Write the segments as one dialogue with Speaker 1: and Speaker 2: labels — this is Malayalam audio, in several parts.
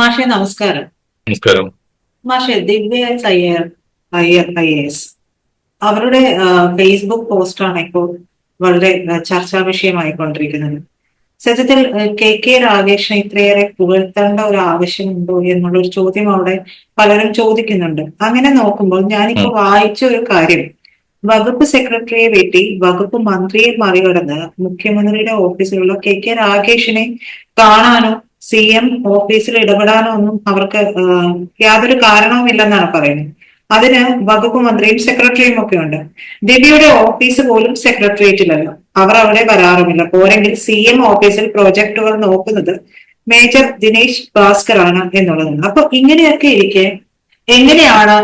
Speaker 1: മാഷെ നമസ്കാരം.
Speaker 2: നമസ്കാരം.
Speaker 1: മാഷെ Divya S Iyer Iyer I S. അവരുടെ ഫേസ്ബുക്ക് പോസ്റ്റാണ് ഇപ്പോൾ വളരെ ചർച്ചാ വിഷയമായിക്കൊണ്ടിരിക്കുന്നത് സത്യത്തിൽ കെ കെ രാഗേഷിനെ ഇത്രയേറെ പുകഴ്ത്തേണ്ട ഒരു ആവശ്യമുണ്ടോ എന്നുള്ള ഒരു ചോദ്യം അവിടെ പലരും ചോദിക്കുന്നുണ്ട്. അങ്ങനെ നോക്കുമ്പോൾ ഞാനിപ്പോ വായിച്ച ഒരു കാര്യം. വകുപ്പ് സെക്രട്ടറിയെ വെട്ടി വകുപ്പ് മന്ത്രിയെ മറികടന്ന് മുഖ്യമന്ത്രിയുടെ ഓഫീസിലുള്ള കെ കെ രാഗേഷിനെ കാണാനോ സി എം ഓഫീസിൽ ഇടപെടാനോ ഒന്നും അവർക്ക് യാതൊരു കാരണവുമില്ലെന്നാണ് പറയുന്നത്. അതിന് വകുപ്പ് മന്ത്രിയും സെക്രട്ടറിയും ഒക്കെ ഉണ്ട്. ദിവ്യയുടെ ഓഫീസ് പോലും സെക്രട്ടേറിയറ്റിലല്ല. അവർ അവിടെ വരാറുമില്ല. പോരെങ്കിൽ സി എം ഓഫീസിൽ പ്രോജക്ടുകൾ നോക്കുന്നത് മേജർ ദിനേശ് ഭാസ്കർ ആണ് എന്നുള്ളതാണ്. അപ്പൊ ഇങ്ങനെയൊക്കെ ഇരിക്കെ എങ്ങനെയാണ്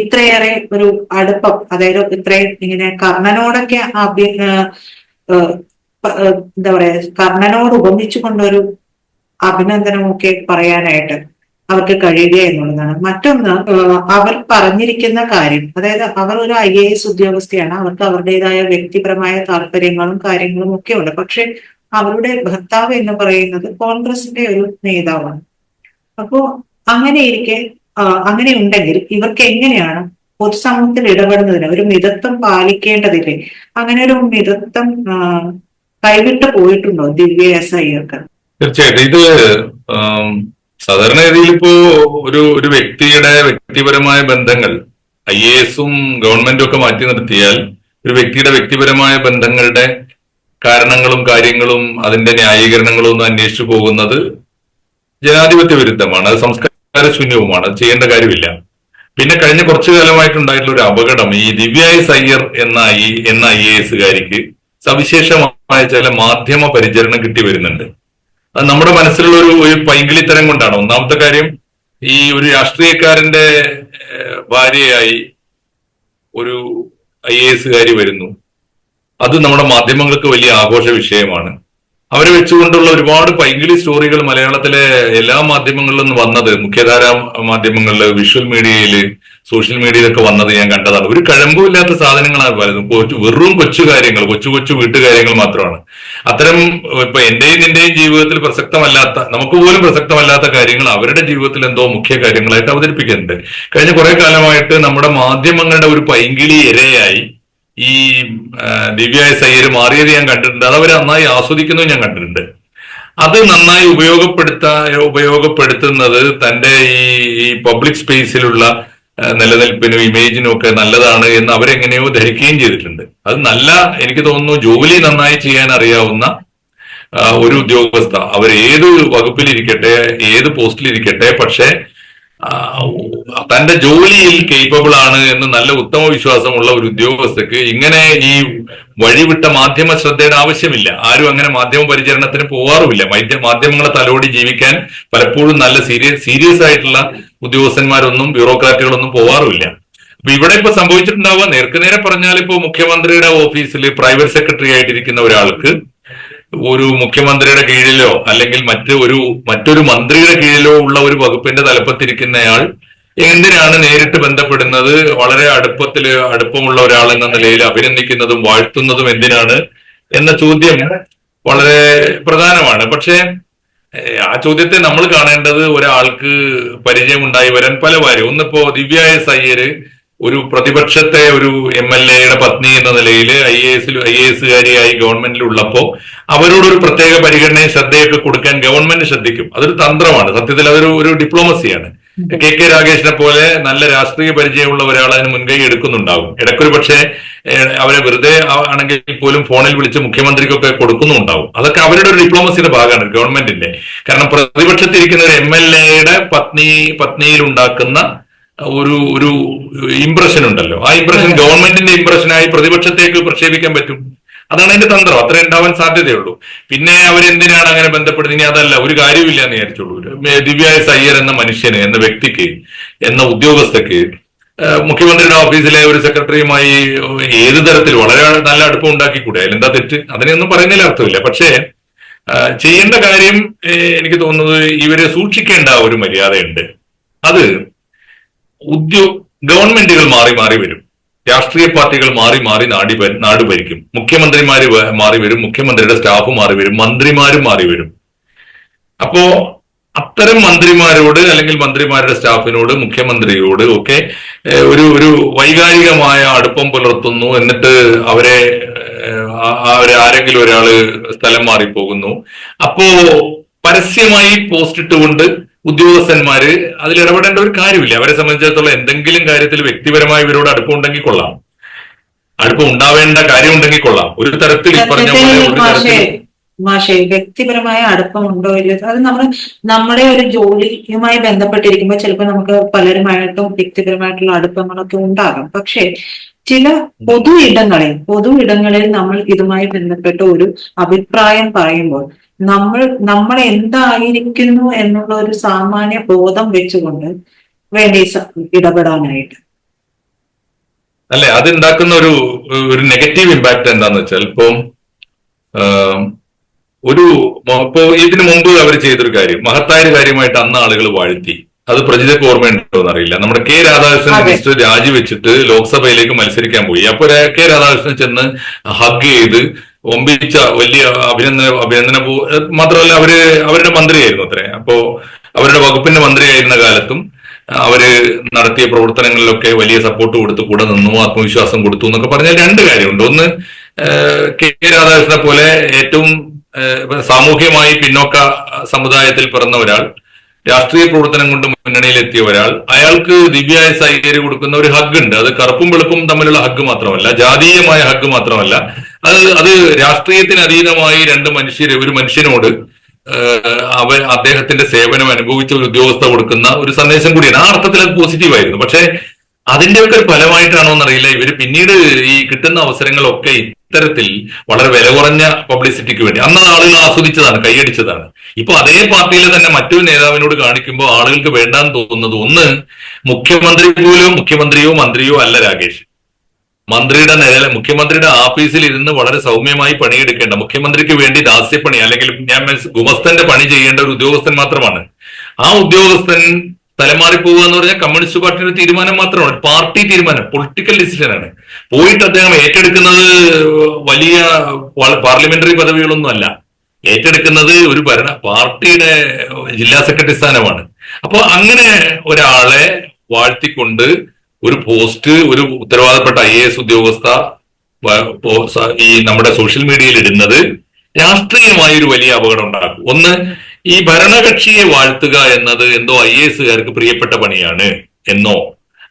Speaker 1: ഇത്രയേറെ ഒരു അടുപ്പം അതായത് ഇത്രയും ഇങ്ങനെ കർണനോടൊക്കെ എന്താ പറയാ കർണനോട് ഉപമിച്ചുകൊണ്ടൊരു അഭിനന്ദനമൊക്കെ പറയാനായിട്ട് അവർക്ക് കഴിയുക എന്നുള്ളതാണ്. മറ്റൊന്ന് അവർ പറഞ്ഞിരിക്കുന്ന കാര്യം അതായത് അവർ ഒരു ഐ എ എസ് ഉദ്യോഗസ്ഥയാണ് അവർക്ക് അവരുടേതായ വ്യക്തിപരമായ താല്പര്യങ്ങളും കാര്യങ്ങളും ഒക്കെ ഉണ്ട്. പക്ഷെ അവരുടെ ഭർത്താവ് എന്ന് പറയുന്നത് കോൺഗ്രസിന്റെ ഒരു നേതാവാണ്. അപ്പോ അങ്ങനെ ഇരിക്കെ അങ്ങനെ ഉണ്ടെങ്കിൽ ഇവർക്ക് എങ്ങനെയാണ് പൊതുസമൂഹത്തിൽ ഇടപെടുന്നതിന് ഒരു മിതത്വം പാലിക്കേണ്ടതില്ലേ? അങ്ങനെ ഒരു മിതത്വം കൈവിട്ടു പോയിട്ടുണ്ടോ ദിവ്യ എസ് അയ്യർക്ക്
Speaker 2: തീർച്ചയായിട്ടും. ഇത് സാധാരണ സാധാരണഗതിയിൽ ഇപ്പോ ഒരു ഒരു വ്യക്തിയുടെ വ്യക്തിപരമായ ബന്ധങ്ങൾ ഐ എ എസും ഗവൺമെന്റും ഒക്കെ മാറ്റി നിർത്തിയാൽ ഒരു വ്യക്തിയുടെ വ്യക്തിപരമായ ബന്ധങ്ങളുടെ കാരണങ്ങളും കാര്യങ്ങളും അതിന്റെ ന്യായീകരണങ്ങളും ഒന്നും അന്വേഷിച്ചു പോകുന്നത് ജനാധിപത്യ വിരുദ്ധമാണ്. അത് സംസ്കാര ശൂന്യവുമാണ്. ചെയ്യേണ്ട കാര്യമില്ല. പിന്നെ കഴിഞ്ഞ കുറച്ചു കാലമായിട്ടുണ്ടായിട്ടുള്ള ഒരു അപകടം ഈ ദിവ്യ എസ് അയ്യർ എന്ന ഐ എന്ന ഐ എ എസുകാരിക്ക് സവിശേഷമായ ചില മാധ്യമ പരിചരണം കിട്ടി വരുന്നുണ്ട്. നമ്മുടെ മനസ്സിലുള്ള ഒരു ഒരു പൈങ്കിളിത്തരം കൊണ്ടാണ്. ഒന്നാമത്തെ കാര്യം ഈ ഒരു രാഷ്ട്രീയക്കാരന്റെ ഭാര്യയായി ഒരു ഐ എ എസുകാരി വരുന്നു. അത് നമ്മുടെ മാധ്യമങ്ങൾക്ക് വലിയ ആഘോഷ വിഷയമാണ്. അവരെ വെച്ചുകൊണ്ടുള്ള ഒരുപാട് പൈങ്കിളി സ്റ്റോറികൾ മലയാളത്തിലെ എല്ലാ മാധ്യമങ്ങളിലും വന്നത് മുഖ്യധാര മാധ്യമങ്ങളിൽ വിഷ്വൽ മീഡിയയിൽ സോഷ്യൽ മീഡിയയിലൊക്കെ വന്നത് ഞാൻ കണ്ടതാണ്. ഒരു കഴമ്പുമില്ലാത്ത സാധനങ്ങളാണ് പലതും. കൊച്ചു- വെറും കൊച്ചു കാര്യങ്ങൾ കൊച്ചു കൊച്ചു വീട്ടുകാര്യങ്ങൾ മാത്രമാണ്. അത്തരം ഇപ്പൊ എന്റെയും നിന്റെയും ജീവിതത്തിൽ പ്രസക്തമല്ലാത്ത നമുക്ക് പോലും പ്രസക്തമല്ലാത്ത കാര്യങ്ങൾ അവരുടെ ജീവിതത്തിൽ എന്തോ മുഖ്യ കാര്യങ്ങളായിട്ട് അവതരിപ്പിക്കുന്നുണ്ട്. കഴിഞ്ഞ കുറെ കാലമായിട്ട് നമ്മുടെ മാധ്യമങ്ങളുടെ ഒരു പൈങ്കിളി ഇരയായി ഈ ദിവ്യായ ദിവ്യ എസ് മാറിയത് ഞാൻ കണ്ടിട്ടുണ്ട്. അത് അവർ നന്നായി ആസ്വദിക്കുന്നത് ഞാൻ കണ്ടിട്ടുണ്ട്. അത് നന്നായി ഉപയോഗപ്പെടുത്താ ഉപയോഗപ്പെടുത്തുന്നത് തന്റെ ഈ പബ്ലിക് സ്പേസിലുള്ള നിലനിൽപ്പിനും ഇമേജിനും ഒക്കെ നല്ലതാണ് എന്ന് അവരെങ്ങനെയോ ധരിക്കുകയും ചെയ്തിട്ടുണ്ട്. അത് നല്ല എനിക്ക് തോന്നുന്നു ജോലി നന്നായി ചെയ്യാൻ അറിയാവുന്ന ഒരു ഉദ്യോഗസ്ഥ. അവർ ഏത് വകുപ്പിലിരിക്കട്ടെ ഏത് പോസ്റ്റിലിരിക്കട്ടെ പക്ഷേ തന്റെ ജോലിയിൽ കേപ്പബിൾ ആണ് എന്ന് നല്ല ഉത്തമ വിശ്വാസമുള്ള ഒരു ഉദ്യോഗസ്ഥക്ക് ഇങ്ങനെ ഈ വഴിവിട്ട മാധ്യമ ശ്രദ്ധയുടെ ആവശ്യമില്ല. ആരും അങ്ങനെ മാധ്യമ പരിചരണത്തിന് പോവാറുമില്ല. മാധ്യമങ്ങളെ തലോടി ജീവിക്കാൻ പലപ്പോഴും നല്ല സീരിയസ് സീരിയസ് ആയിട്ടുള്ള ഉദ്യോഗസ്ഥന്മാരൊന്നും ബ്യൂറോക്രാറ്റുകളൊന്നും പോവാറുമില്ല. അപ്പൊ ഇവിടെ ഇപ്പൊ സംഭവിച്ചിട്ടുണ്ടാവുക നേർക്കുനേരെ പറഞ്ഞാൽ ഇപ്പോ മുഖ്യമന്ത്രിയുടെ ഓഫീസിൽ പ്രൈവറ്റ് സെക്രട്ടറി ആയിട്ടിരിക്കുന്ന ഒരാൾക്ക് ഒരു മുഖ്യമന്ത്രിയുടെ കീഴിലോ അല്ലെങ്കിൽ മറ്റ് ഒരു മറ്റൊരു മന്ത്രിയുടെ കീഴിലോ ഉള്ള ഒരു വകുപ്പിന്റെ തലപ്പത്തിരിക്കുന്നയാൾ എന്തിനാണ് നേരിട്ട് ബന്ധപ്പെടുന്നത്? വളരെ അടുപ്പത്തിൽ അടുപ്പമുള്ള ഒരാൾ എന്ന നിലയിൽ അഭിനന്ദിക്കുന്നതും വാഴ്ത്തുന്നതും എന്തിനാണ് എന്ന ചോദ്യം വളരെ പ്രധാനമാണ്. പക്ഷേ ആ ചോദ്യത്തെ നമ്മൾ കാണേണ്ടത് ഒരാൾക്ക് പരിചയം ഉണ്ടായി വരാൻ പല കാര്യം ഒന്നിപ്പോ ദിവ്യ എസ് അയ്യര് ഒരു പ്രതിപക്ഷത്തെ ഒരു എം എൽ എയുടെ പത്നി എന്ന നിലയിൽ ഐ എ എസിൽ ഐ എ എസുകാരിയായി ഗവൺമെന്റിൽ ഉള്ളപ്പോ അവരോടൊരു പ്രത്യേക പരിഗണനയും ശ്രദ്ധയൊക്കെ കൊടുക്കാൻ ഗവൺമെന്റ് ശ്രദ്ധിക്കും. അതൊരു തന്ത്രമാണ്. സത്യത്തിൽ അതൊരു ഒരു ഡിപ്ലോമസിയാണ്. കെ കെ രാഗേഷിനെ പോലെ നല്ല രാഷ്ട്രീയ പരിചയമുള്ള ഒരാൾ അതിന് മുൻകൈ എടുക്കുന്നുണ്ടാകും. ഇടയ്ക്കൊരു പക്ഷേ അവരെ വെറുതെ ആണെങ്കിൽ പോലും ഫോണിൽ വിളിച്ച് മുഖ്യമന്ത്രിക്കൊക്കെ കൊടുക്കുന്നുണ്ടാവും അതൊക്കെ അവരുടെ ഒരു ഡിപ്ലോമസിയുടെ ഭാഗമാണ് ഗവൺമെന്റിന്റെ. കാരണം പ്രതിപക്ഷത്തിരിക്കുന്ന ഒരു എം എൽ എയുടെ പത്നി പത്നിയിൽ ഉണ്ടാക്കുന്ന ഒരു ഒരു ഇംപ്രഷൻ ഉണ്ടല്ലോ. ആ ഇംപ്രഷൻ ഗവൺമെന്റിന്റെ ഇംപ്രഷനായി പ്രതിപക്ഷത്തേക്ക് പ്രക്ഷേപിക്കാൻ പറ്റും. അതാണ് അതിന്റെ തന്ത്രം. അത്രേ ഉണ്ടാവാൻ സാധ്യതയുള്ളൂ. പിന്നെ അവരെന്തിനാണ് അങ്ങനെ ബന്ധപ്പെടുന്നത്? ഇനി അതല്ല ഒരു കാര്യമില്ല എന്ന് വിചാരിച്ചുള്ളൂ ദിവ്യായ സയ്യർ എന്ന മനുഷ്യന് എന്ന വ്യക്തിക്ക് എന്ന ഉദ്യോഗസ്ഥക്ക് മുഖ്യമന്ത്രിയുടെ ഓഫീസിലെ ഒരു സെക്രട്ടറിയുമായി ഏത് തരത്തിൽ വളരെ നല്ല അടുപ്പം ഉണ്ടാക്കി ഉണ്ടാക്കിക്കൂടെ അതിലെന്താ തെറ്റ്? അതിനെയൊന്നും പറയുന്നതിൽ അർത്ഥമില്ല. പക്ഷേ ചെയ്യേണ്ട കാര്യം എനിക്ക് തോന്നുന്നത് ഇവരെ സൂക്ഷിക്കേണ്ട ഒരു മര്യാദയുണ്ട്. അത് ഉദ്യോ ഗവൺമെന്റുകൾ മാറി മാറി വരും. രാഷ്ട്രീയ പാർട്ടികൾ മാറി മാറി നാടി നാട് ഭരിക്കും. മുഖ്യമന്ത്രിമാര് മാറി വരും മുഖ്യമന്ത്രിയുടെ സ്റ്റാഫ് മാറി വരും മന്ത്രിമാരും മാറി വരും. അപ്പോ അത്തരം മന്ത്രിമാരോട് അല്ലെങ്കിൽ മന്ത്രിമാരുടെ സ്റ്റാഫിനോട് മുഖ്യമന്ത്രിയോട് ഒക്കെ ഒരു ഒരു വൈകാരികമായ അടുപ്പം പുലർത്തുന്നു. എന്നിട്ട് അവരെ അവരെ ആരെങ്കിലും ഒരാൾ സ്ഥലം മാറിപ്പോകുന്നു. അപ്പോ പരസ്യമായി പോസ്റ്റ് ഇട്ടുകൊണ്ട് ഉദ്യോഗസ്ഥന്മാര് അതിൽ ഇടപെടേണ്ട ഒരു കാര്യമില്ല. അവരെ സംബന്ധിച്ചിടത്തോളം എന്തെങ്കിലും കാര്യത്തിൽ വ്യക്തിപരമായി ഇവരോട് അടുപ്പം ഉണ്ടെങ്കിൽ കൊള്ളാം. അടുപ്പം ഉണ്ടാവേണ്ട കാര്യം ഉണ്ടെങ്കിൽ കൊള്ളാം. ഒരു തരത്തിൽ പറഞ്ഞ പോലെ ഒരു
Speaker 1: മാഷെ
Speaker 2: തരത്തിൽ
Speaker 1: മാഷെ വ്യക്തിപരമായ അടുപ്പമുണ്ടോ ഇല്ലയോ? അത് നമ്മൾ നമ്മുടെ ഒരു ജോലിയുമായി ബന്ധപ്പെട്ടിരിക്കുമ്പോൾ ചിലപ്പോൾ നമുക്ക് പലരുമായിട്ടും വ്യക്തിപരമായിട്ടുള്ള അടുപ്പങ്ങളൊക്കെ ഉണ്ടാകാം. പക്ഷേ ചില പൊതു ഇടങ്ങളിൽ പൊതു ഇടങ്ങളിൽ നമ്മൾ ഇതുമായി ബന്ധപ്പെട്ട ഒരു അഭിപ്രായം പറയുമ്പോൾ നമ്മൾ നമ്മൾ എന്തായിരിക്കുന്നു എന്നുള്ള ഒരു സാമാന്യ ബോധം വെച്ചുകൊണ്ട് വേണ്ടി ഇടപെടാനായിട്ട്.
Speaker 2: അല്ലെ അത് ഉണ്ടാക്കുന്ന ഒരു ഒരു നെഗറ്റീവ് ഇമ്പാക്ട് എന്താന്ന് വെച്ചാൽ ഇപ്പം ഒരു ഇതിനു മുമ്പ് അവർ ചെയ്തൊരു കാര്യം മഹത്തായ കാര്യമായിട്ട് അന്ന് ആളുകൾ വാഴ്ത്തി. അത് പ്രജിതക്ക് ഓർമ്മയുണ്ടോ എന്നറിയില്ല. നമ്മുടെ കെ രാധാകൃഷ്ണൻ. മിനിസ്റ്റർ രാജിവെച്ചിട്ട് ലോക്സഭയിലേക്ക് മത്സരിക്കാൻ പോയി. അപ്പൊ കെ രാധാകൃഷ്ണൻ ചെന്ന് ഹഗ് ചെയ്ത് ഒമ്പിച്ച വലിയ അഭിനന്ദന അഭിനന്ദന മാത്രമല്ല അവർ അവരുടെ മന്ത്രിയായിരുന്നു അത്രേ. അപ്പോ അവരുടെ വകുപ്പിന്റെ മന്ത്രിയായിരുന്ന കാലത്തും അവർ നടത്തിയ പ്രവർത്തനങ്ങളിലൊക്കെ വലിയ സപ്പോർട്ട് കൊടുത്ത് കൂടെ നിന്നു ആത്മവിശ്വാസം കൊടുത്തു എന്നൊക്കെ പറഞ്ഞാൽ രണ്ട് കാര്യമുണ്ട്. ഒന്ന് കെ കെ രാധാകൃഷ്ണനെ പോലെ ഏറ്റവും സാമൂഹ്യമായി പിന്നോക്ക സമുദായത്തിൽ പിറന്ന ഒരാൾ രാഷ്ട്രീയ പ്രവർത്തനം കൊണ്ട് മുന്നണിയിലെത്തിയ ഒരാൾ അയാൾക്ക് ദിവ്യായ സൈകര്യം കൊടുക്കുന്ന ഒരു ഹഗ് ഉണ്ട്. അത് കറുപ്പും വെളുപ്പും തമ്മിലുള്ള ഹഗ് മാത്രമല്ല ജാതീയമായ ഹഗ് മാത്രമല്ല. അത് അത് രാഷ്ട്രീയത്തിന് അതീതമായി രണ്ട് മനുഷ്യർ ഒരു മനുഷ്യനോട് അവ അവൻ അദ്ദേഹത്തിന്റെ സേവനം അനുഭവിച്ച ഒരു ഉദ്യോഗസ്ഥ കൊടുക്കുന്ന ഒരു സന്ദേശം കൂടിയാണ്. ആ അർത്ഥത്തിൽ അത് പോസിറ്റീവായിരുന്നു. പക്ഷേ അതിന്റെയൊക്കെ ഒരു ഫലമായിട്ടാണോ എന്നറിയില്ല. ഇവർ പിന്നീട് ഈ കിട്ടുന്ന അവസരങ്ങളൊക്കെ ഇത്തരത്തിൽ വളരെ വില കുറഞ്ഞ പബ്ലിസിറ്റിക്ക് വേണ്ടി. അന്ന് ആളുകൾ ആസ്വദിച്ചതാണ് കൈയടിച്ചതാണ്. ഇപ്പൊ അതേ പാർട്ടിയിലെ തന്നെ മറ്റൊരു നേതാവിനോട് കാണിക്കുമ്പോൾ ആളുകൾക്ക് വേണ്ടാന്ന് തോന്നുന്നത് ഒന്ന് മുഖ്യമന്ത്രി പോലും മുഖ്യമന്ത്രിയോ മന്ത്രിയോ അല്ല രാകേഷ്. മന്ത്രിയുടെ നില മുഖ്യമന്ത്രിയുടെ ഓഫീസിൽ ഇരുന്ന് വളരെ സൗമ്യമായി പണിയെടുക്കേണ്ട മുഖ്യമന്ത്രിക്ക് വേണ്ടി ദാസ്യപ്പണി അല്ലെങ്കിൽ ഞാൻ ഗുമസ്തന്റെ പണി ചെയ്യേണ്ട ഒരു ഉദ്യോഗസ്ഥൻ മാത്രമാണ്. ആ ഉദ്യോഗസ്ഥൻ തലമാറി പോവുക എന്ന് പറഞ്ഞാൽ കമ്മ്യൂണിസ്റ്റ് പാർട്ടിയുടെ തീരുമാനം മാത്രമാണ്. പാർട്ടി തീരുമാനം പൊളിറ്റിക്കൽ ഡിസിഷൻ ആണ്. പോയിട്ട് അദ്ദേഹം ഏറ്റെടുക്കുന്നത് വലിയ പാർലമെന്ററി പദവികളൊന്നും അല്ല. ഏറ്റെടുക്കുന്നത് ഒരു ഭരണ പാർട്ടിയുടെ ജില്ലാ സെക്രട്ടറി സ്ഥാനമാണ്. അപ്പോൾ അങ്ങനെ ഒരാളെ വാഴ്ത്തിക്കൊണ്ട് ഒരു പോസ്റ്റ് ഒരു ഉത്തരവാദപ്പെട്ട ഐ എ എസ് ഉദ്യോഗസ്ഥ ഈ നമ്മുടെ സോഷ്യൽ മീഡിയയിൽ ഇടുന്നത് രാഷ്ട്രീയമായ ഒരു വലിയ അപകടം ഉണ്ടാക്കും. ഒന്ന് ഈ ഭരണകക്ഷിയെ വാഴ്ത്തുക എന്നത് എന്തോ ഐ എസുകാർക്ക് പ്രിയപ്പെട്ട പണിയാണ് എന്നോ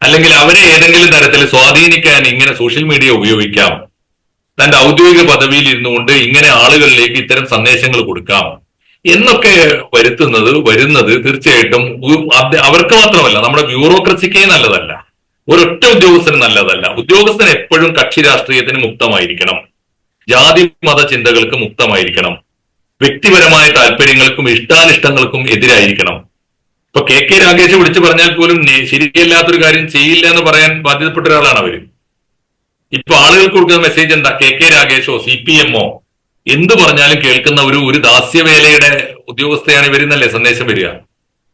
Speaker 2: അല്ലെങ്കിൽ അവരെ ഏതെങ്കിലും തരത്തിൽ സ്വാധീനിക്കാൻ ഇങ്ങനെ സോഷ്യൽ മീഡിയ ഉപയോഗിക്കാം. തന്റെ ഔദ്യോഗിക പദവിയിൽ ഇരുന്നുകൊണ്ട് ഇങ്ങനെ ആളുകളിലേക്ക് ഇത്തരം സന്ദേശങ്ങൾ കൊടുക്കാം. എന്നൊക്കെ വരുത്തുന്നത് വരുന്നത് തീർച്ചയായിട്ടും അവർക്ക് മാത്രമല്ല നമ്മുടെ ബ്യൂറോക്രസിക്കേ നല്ലതല്ല. ഒരൊറ്റ ഉദ്യോഗസ്ഥന് നല്ലതല്ല. ഉദ്യോഗസ്ഥൻ എപ്പോഴും കക്ഷി രാഷ്ട്രീയത്തിന് മുക്തമായിരിക്കണം. ജാതി മത ചിന്തകൾക്ക് മുക്തമായിരിക്കണം. വ്യക്തിപരമായ താല്പര്യങ്ങൾക്കും ഇഷ്ടാനിഷ്ടങ്ങൾക്കും എതിരായിരിക്കണം. ഇപ്പൊ കെ കെ രാഗേഷ് വിളിച്ചു പറഞ്ഞാൽ പോലും ശരിയല്ലാത്തൊരു കാര്യം ചെയ്യില്ല എന്ന് പറയാൻ ബാധ്യതപ്പെട്ട ഒരാളാണ് അവർ ഇപ്പൊ ആളുകൾക്ക് കൊടുക്കുന്ന മെസ്സേജ് എന്താ? കെ കെ രാഗേഷോ സി പി എമ്മോ? എന്ത് പറഞ്ഞാലും കേൾക്കുന്ന ഒരു ഒരു ദാസ്യവേലയുടെ ഉദ്യോഗസ്ഥയാണ് ഇവരെന്നല്ലേ സന്ദേശം വരിക?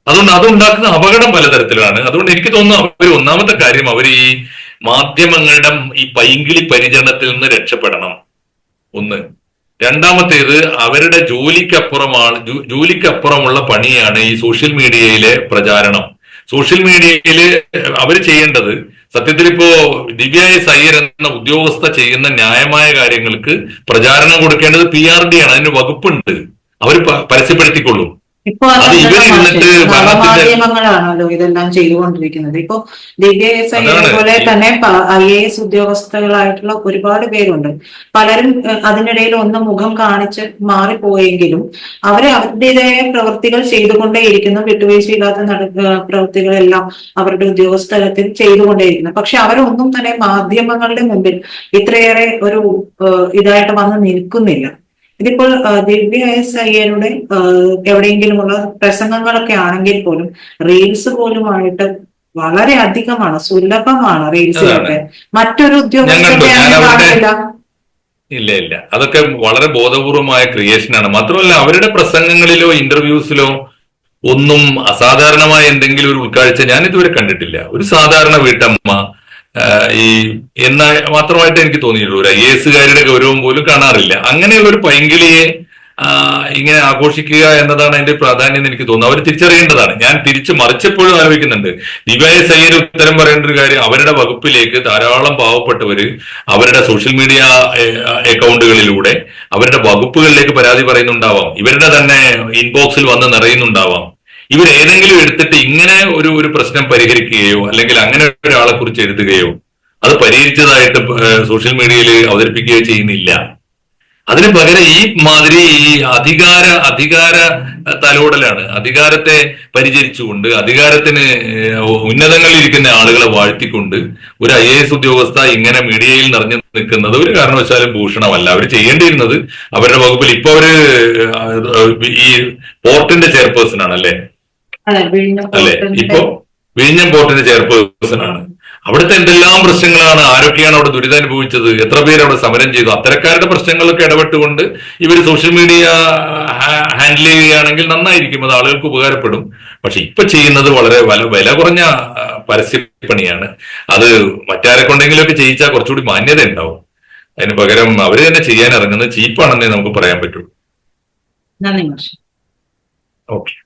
Speaker 2: അതുകൊണ്ട് അതുണ്ടാക്കുന്ന അപകടം പലതരത്തിലാണ്. അതുകൊണ്ട് എനിക്ക് തോന്നുന്നു അവർ ഒന്നാമത്തെ കാര്യം അവർ ഈ മാധ്യമങ്ങളുടെ ഈ പൈങ്കിളി പരിചരണത്തിൽ നിന്ന് രക്ഷപ്പെടണം. ഒന്ന്. രണ്ടാമത്തേത് അവരുടെ ജോലിക്കപ്പുറമാണ് ജോലിക്കപ്പുറമുള്ള പണിയാണ് ഈ സോഷ്യൽ മീഡിയയിലെ പ്രചാരണം. സോഷ്യൽ മീഡിയയിൽ അവർ ചെയ്യേണ്ടത് സത്യത്തിൽ ഇപ്പോ ദിവ്യ സയ്യർ എന്ന ഉദ്യോഗസ്ഥ ചെയ്യുന്ന ന്യായമായ കാര്യങ്ങൾക്ക് പ്രചാരണം കൊടുക്കേണ്ടത് പി ആർ ഡി ആണ്. അതിന് വകുപ്പുണ്ട്. അവർ പരസ്യപ്പെടുത്തിക്കൊള്ളും.
Speaker 1: ഇപ്പൊ നവമാധ്യമങ്ങളാണല്ലോ ഇതെല്ലാം ചെയ്തുകൊണ്ടിരിക്കുന്നത്. ഇപ്പൊ ദിവ്യ എസ് ഐ. പോലെ തന്നെ ഐ എ എസ് ഉദ്യോഗസ്ഥകളായിട്ടുള്ള ഒരുപാട് പേരുണ്ട്. പലരും അതിനിടയിൽ ഒന്ന് മുഖം കാണിച്ച് മാറിപ്പോയെങ്കിലും അവരെ അവരുടേതായ പ്രവൃത്തികൾ ചെയ്തുകൊണ്ടേയിരിക്കുന്നു. വിട്ടുവീഴ്ചയില്ലാത്ത നട പ്രവൃത്തികളെല്ലാം അവരുടെ ഉദ്യോഗസ്ഥലത്തിൽ ചെയ്തുകൊണ്ടേയിരിക്കുന്നു. പക്ഷെ അവരൊന്നും തന്നെ മാധ്യമങ്ങളുടെ മുമ്പിൽ ഇത്രയേറെ ഒരു ഇതായിട്ട് വന്ന് നിൽക്കുന്നില്ല. ഇതിപ്പോൾ ദിവ്യ എസ് അയ്യരുടെ എവിടെയെങ്കിലുമുള്ള പ്രസംഗങ്ങളൊക്കെ ആണെങ്കിൽ പോലും റീൽസ് പോലുമായിട്ട് വളരെ അധികമാണ് സുലഭമാണ് റീൽസിലൊക്കെ മറ്റൊരു കാണില്ല
Speaker 2: ഇല്ല ഇല്ല. അതൊക്കെ വളരെ ബോധപൂർവമായ ക്രിയേഷനാണ് മാത്രമല്ല അവരുടെ പ്രസംഗങ്ങളിലോ ഇന്റർവ്യൂസിലോ ഒന്നും അസാധാരണമായ എന്തെങ്കിലും ഒരു ഉൾക്കാഴ്ച ഞാൻ ഇതുവരെ കണ്ടിട്ടില്ല. ഒരു സാധാരണ വീട്ടമ്മ ഈ എന്ന മാത്രമായിട്ട് എനിക്ക് തോന്നിയിട്ടുള്ളൂ. ഒരു ഐ എസുകാരുടെ ഗൗരവം പോലും കാണാറില്ല. അങ്ങനെയുള്ള ഒരു പൈങ്കിളിയെ ഇങ്ങനെ ആഘോഷിക്കുക എന്നതാണ് അതിന്റെ പ്രാധാന്യം എനിക്ക് തോന്നുന്നത് അവർ തിരിച്ചറിയേണ്ടതാണ്. ഞാൻ തിരിച്ചു മറിച്ചപ്പോഴും ആലോചിക്കുന്നുണ്ട്. ഡിവൈഎസ് അയ്യർ ഉത്തരം പറയേണ്ട ഒരു കാര്യം അവരുടെ വകുപ്പിലേക്ക് ധാരാളം പാവപ്പെട്ടവര് അവരുടെ സോഷ്യൽ മീഡിയ അക്കൗണ്ടുകളിലൂടെ അവരുടെ വകുപ്പുകളിലേക്ക് പരാതി പറയുന്നുണ്ടാവാം. ഇവരുടെ തന്നെ ഇൻബോക്സിൽ വന്ന് നിറയുന്നുണ്ടാവാം. ഇവർ ഏതെങ്കിലും എടുത്തിട്ട് ഇങ്ങനെ ഒരു ഒരു പ്രശ്നം പരിഹരിക്കുകയോ അല്ലെങ്കിൽ അങ്ങനെ ഒരാളെ കുറിച്ച് എഴുതുകയോ അത് പരിഹരിച്ചതായിട്ട് സോഷ്യൽ മീഡിയയിൽ അവതരിപ്പിക്കുകയോ ചെയ്യുന്നില്ല. അതിന് പകരം ഈ മാതിരി ഈ അധികാര അധികാര തലോടലാണ്. അധികാരത്തെ പരിചരിച്ചുകൊണ്ട് അധികാരത്തിന് ഉന്നതങ്ങളിൽ ഇരിക്കുന്ന ആളുകളെ വാഴ്ത്തിക്കൊണ്ട് ഒരു ഐ എസ് ഉദ്യോഗസ്ഥ ഇങ്ങനെ മീഡിയയിൽ നിറഞ്ഞു നിൽക്കുന്നത് ഒരു കാരണവശാലും ഭൂഷണമല്ല. അവർ ചെയ്യേണ്ടിയിരുന്നത് അവരുടെ വകുപ്പിൽ. ഇപ്പൊ അവർ ഈ പോർട്ടിന്റെ ചെയർപേഴ്സൺ ആണ് അല്ലേ? ഇപ്പൊ വിഴിഞ്ഞം പോർട്ടിന്റെ ചെയർപേഴ്സൺ ആണ് അവിടുത്തെ എന്തെല്ലാം പ്രശ്നങ്ങളാണ്? ആരൊക്കെയാണ് അവിടെ ദുരിതം അനുഭവിച്ചത് എത്ര പേര് അവിടെ സമരം ചെയ്തു? അത്തരക്കാരുടെ പ്രശ്നങ്ങളൊക്കെ ഇടപെട്ടുകൊണ്ട് ഇവർ സോഷ്യൽ മീഡിയ ഹാൻഡിൽ ചെയ്യുകയാണെങ്കിൽ നന്നായിരിക്കും. അത് ആളുകൾക്ക് ഉപകാരപ്പെടും. പക്ഷെ ഇപ്പൊ ചെയ്യുന്നത് വളരെ വില വില കുറഞ്ഞ പരസ്യപ്പണിയാണ്. അത് മറ്റാരെ കൊണ്ടെങ്കിലൊക്കെ ചെയ്യിച്ചാൽ കുറച്ചുകൂടി മാന്യത ഉണ്ടാവും. അതിന് പകരം അവർ തന്നെ ചെയ്യാൻ ഇറങ്ങുന്നത് ചീപ്പാണെന്നേ നമുക്ക് പറയാൻ
Speaker 1: പറ്റുള്ളൂ.
Speaker 2: ഓക്കെ.